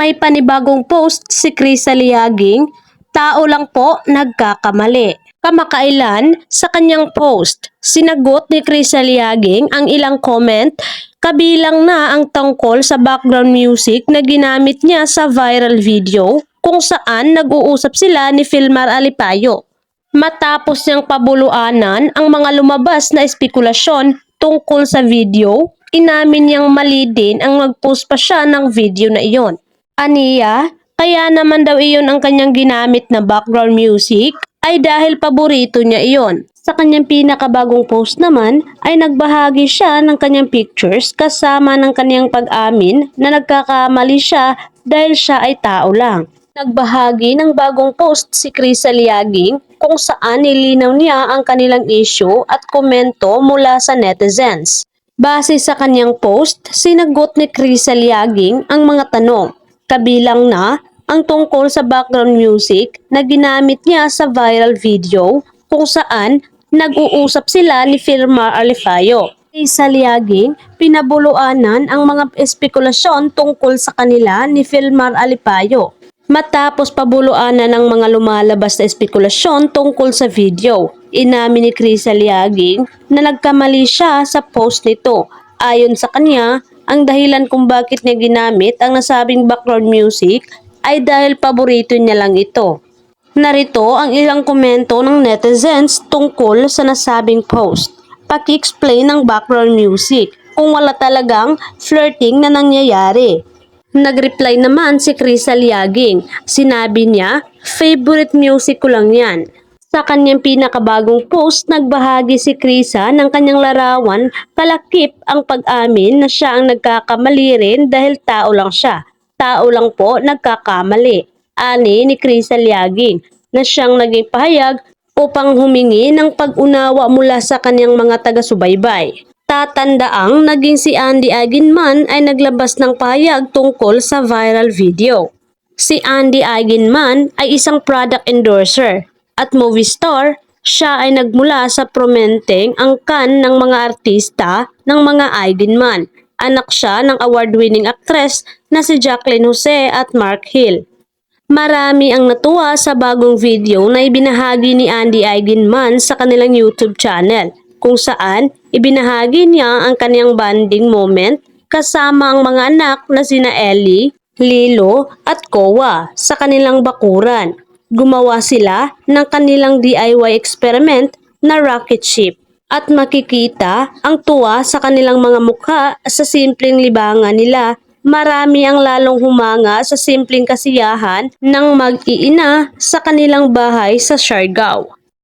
May panibagong post si Chris Aliaging, tao lang po nagkakamali. Kamakailan sa kanyang post, sinagot ni Chris Aliaging ang ilang comment kabilang na ang tungkol sa background music na ginamit niya sa viral video kung saan nag-uusap sila ni Filmar Alipayo. Matapos niyang pabuluanan ang mga lumabas na espekulasyon tungkol sa video, inamin niyang mali din ang mag-post pa siya ng video na iyon. Aniya, kaya naman daw iyon ang kanyang ginamit na background music ay dahil paborito niya iyon. Sa kanyang pinakabagong post naman ay nagbahagi siya ng kanyang pictures kasama ng kanyang pag-amin na nagkakamali siya dahil siya ay tao lang. Nagbahagi ng bagong post si Chris Aliaging kung saan nilinaw niya ang kanilang issue at komento mula sa netizens. Base sa kanyang post, sinagot ni Chris Aliaging ang mga tanong, kabilang na ang tungkol sa background music na ginamit niya sa viral video kung saan nag-uusap sila ni Filmar Alifayo. Sa Liaging, pinabuluanan ang mga espekulasyon tungkol sa kanila ni Filmar Alipayo. Matapos pabuluanan ng mga lumalabas na espekulasyon tungkol sa video, inamin ni Chris Aliaging na nagkamali siya sa post nito. Ayon sa kanya, ang dahilan kung bakit niya ginamit ang nasabing background music ay dahil paborito niya lang ito. Narito ang ilang komento ng netizens tungkol sa nasabing post. Paki-explain ng background music kung wala talagang flirting na nangyayari. Nag-reply naman si Chris Aliaging. Sinabi niya, favorite music ko lang yan. Sa kanyang pinakabagong post, nagbahagi si Krisa ng kanyang larawan kalakip ang pag-amin na siya ang nagkakamali rin dahil tao lang siya. Tao lang po nagkakamali. Ani ni Krisa Liaging na siyang naging pahayag upang humingi ng pag-unawa mula sa kanyang mga taga-subaybay. Tatandaang naging si Andy Aginman ay naglabas ng pahayag tungkol sa viral video. Si Andy Aginman ay isang product endorser at movie star. Siya ay nagmula sa promenteng angkan ng mga artista ng mga Aginman. Anak siya ng award-winning actress na si Jacqueline Jose at Mark Hill. Marami ang natuwa sa bagong video na ibinahagi ni Andy Eigenman sa kanilang YouTube channel kung saan ibinahagi niya ang kanyang bonding moment kasama ang mga anak na sina Ellie, Lilo at Kowa sa kanilang bakuran. Gumawa sila ng kanilang DIY experiment na rocket ship at makikita ang tuwa sa kanilang mga mukha sa simpleng libangan nila marami ang lalong humanga sa simpleng kasiyahan ng mag-iina sa kanilang bahay sa Siargao.